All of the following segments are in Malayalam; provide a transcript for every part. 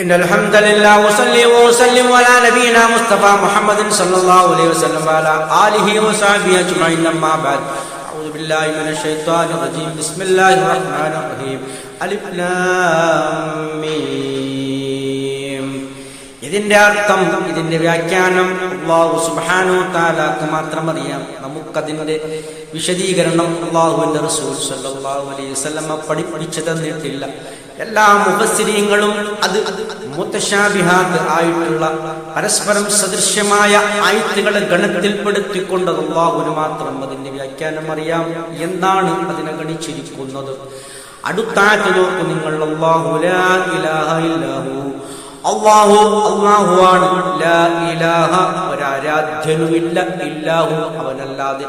إن الحمد لله وصلي وسلم على نبينا مصطفى محمد صلى الله عليه وسلم وعلى آله وصحبه أجمعين أما بعد أعوذ بالله من الشيطان الرجيم بسم الله الرحمن الرحيم ألف لام ميم ഇതിന്റെ അർത്ഥം ഇതിന്റെ വ്യാഖ്യാനം അള്ളാഹു സുബാനു താലാക്ക് മാത്രം അറിയാം നമുക്കതിന്റെ വിശദീകരണം അള്ളാഹുവിന്റെ റസൂൽ സല്ലല്ലാഹു അലൈഹി വസല്ലമ പഠിപ്പിച്ചു തന്നിട്ടില്ല എല്ലാ മുഖസ്ഥിരീങ്ങളും അത് മുത്തശാബിഹാത്ത് ആയിട്ടുള്ള പരസ്പരം സദൃശ്യമായ ആയത്തുകളെ ഗണത്തിൽപ്പെടുത്തിക്കൊണ്ട് അള്ളാഹുന് മാത്രം അതിന്റെ വ്യാഖ്യാനം അറിയാം. എന്താണ് അതിനെ ഗണിച്ചിരിക്കുന്നത്? അടുത്താഴ്ച നോക്കൂ നിങ്ങൾ. അള്ളാഹു അള്ളാഹു അള്ളാഹുവാണ് ലാ ഇലാഹ ഒരാരാധ്യനുമില്ല ഇല്ലാഹു അവനല്ലാതെ.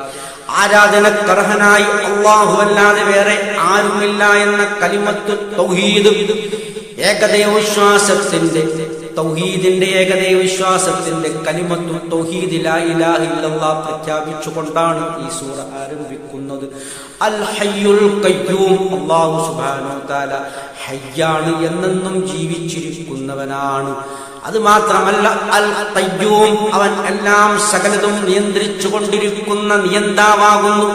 ആരാധനക്കർഹനായി അള്ളാഹു അല്ലാതെ വേറെ ആരുമില്ല എന്ന കലിമത്ത് തൗഹീദ് ഏകദൈവ വിശ്വാസത്തിന്റെ തൗഹീദിന്റെ ഏകദൈവ വിശ്വാസത്തിന്റെ കലിമത്തു തൗഹീദ് ലാ ഇലാഹ ഇല്ലല്ലാഹ് പ്രഖ്യാപിച്ചുകൊണ്ടാണ് ഈ സൂറ ആരംഭിക്കുന്നത്. അൽ ഹയ്യുൽ ഹയ്യാണ് എന്നെന്നും ജീവിച്ചിരിക്കുന്നവനാണ്. അത് മാത്രമല്ല അൽ ഖയ്യൂം അവൻ എല്ലാം സകലതും നിയന്ത്രിച്ചു കൊണ്ടിരിക്കുന്ന നിയന്താവാകുന്നു.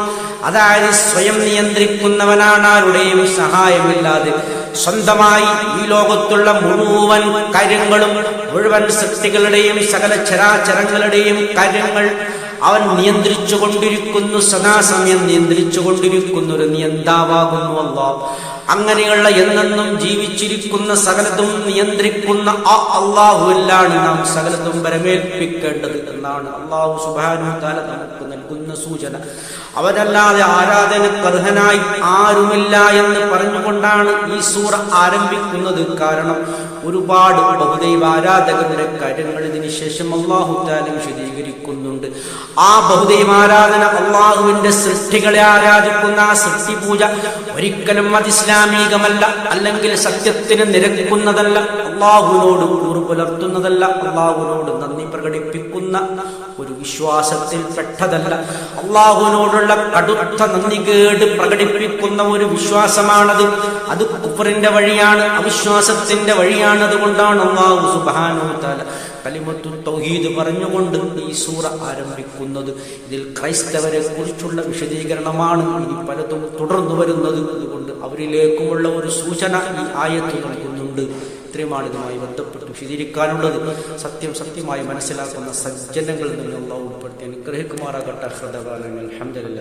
അതായത് സ്വയം നിയന്ത്രിക്കുന്നവനാണ് ആരുടെയും സഹായമില്ലാതെ സ്വന്തമായി ഈ ലോകത്തുള്ള മുഴുവൻ കാര്യങ്ങളും മുഴുവൻ സൃഷ്ടികളുടെയും സകല ചരാചരങ്ങളുടെയും കാര്യങ്ങൾ അവൻ നിയന്ത്രിച്ചു കൊണ്ടിരിക്കുന്നു സദാസമയം നിയന്ത്രിച്ചു കൊണ്ടിരിക്കുന്ന ഒരു നിയന്താവാകുന്നു അള്ളാഹ് അങ്ങനെയുള്ള എന്നെന്നും ജീവിച്ചിരിക്കുന്ന സകലതും നിയന്ത്രിക്കുന്ന ആ അള്ളാഹുവിലാണ് നാം സകലതും പരമേൽപ്പിക്കേണ്ടത് എന്നാണ്. അള്ളാഹു സുബാനു നമുക്ക് നൽകുന്ന സൂചന. അവരല്ലാതെ ആരാധന കർഹനായി ആരുമില്ല എന്ന് പറഞ്ഞുകൊണ്ടാണ് ഈ സൂറ ആരംഭിക്കുന്നത്. കാരണം ഒരുപാട് ബഹുദൈവ ആരാധകരുടെ കാര്യങ്ങൾ ഇതിന് ശേഷം അള്ളാഹു താല വിശദീകരിക്കുന്നുണ്ട്. ആ ബഹുദൈവ ആരാധന അള്ളാഹുവിന്റെ സൃഷ്ടികളെ ആരാധിക്കുന്ന ആ സൃഷ്ടി പൂജ ഒരിക്കലും അത് ഇസ്ലാമികമല്ല അല്ലെങ്കിൽ സത്യത്തിന് നിരക്കുന്നതല്ല. അള്ളാഹുവിനോട് കൂറ് പുലർത്തുന്നതല്ല അള്ളാഹുവിനോട് നന്ദി പ്രകടിപ്പിക്കുന്ന. ഒരു വിശ്വാസത്തിൽ പെട്ടതല്ല. അള്ളാഹുവിനോടുള്ള കടുത്ത നന്ദികേട് പ്രകടിപ്പിക്കുന്ന ഒരു വിശ്വാസമാണത്. അത് കുഫറിന്റെ വഴിയാണ് അവിശ്വാസത്തിന്റെ വഴിയാണ് അതുകൊണ്ടാണ് അള്ളാഹു സുബാനോ താല കലിമത്തു തൗഹീദ് പറഞ്ഞുകൊണ്ട് ഈ സൂറ ആരംഭിക്കുന്നത്. ഇതിൽ ക്രൈസ്തവരെ കുറിച്ചുള്ള വിശദീകരണമാണ് പലതും തുടർന്നു വരുന്നത്. അതുകൊണ്ട് അവരിലേക്കുമുള്ള ഒരു സൂചന ഈ ആയത്ത് നൽകുന്നുണ്ട്. ഇത്രയുമാണ് ഇതുമായി ബന്ധപ്പെട്ട് വിശദീകരിക്കാനുള്ളത്. സത്യം സത്യമായി മനസ്സിലാക്കുന്ന സജ്ജനങ്ങളിൽ നിന്നുള്ള ഉൾപ്പെടുത്തി അനുഗ്രഹിക്കുമാറാകട്ടെ. ഹൃദകാലങ്ങൾ അഹമ്മദില്ല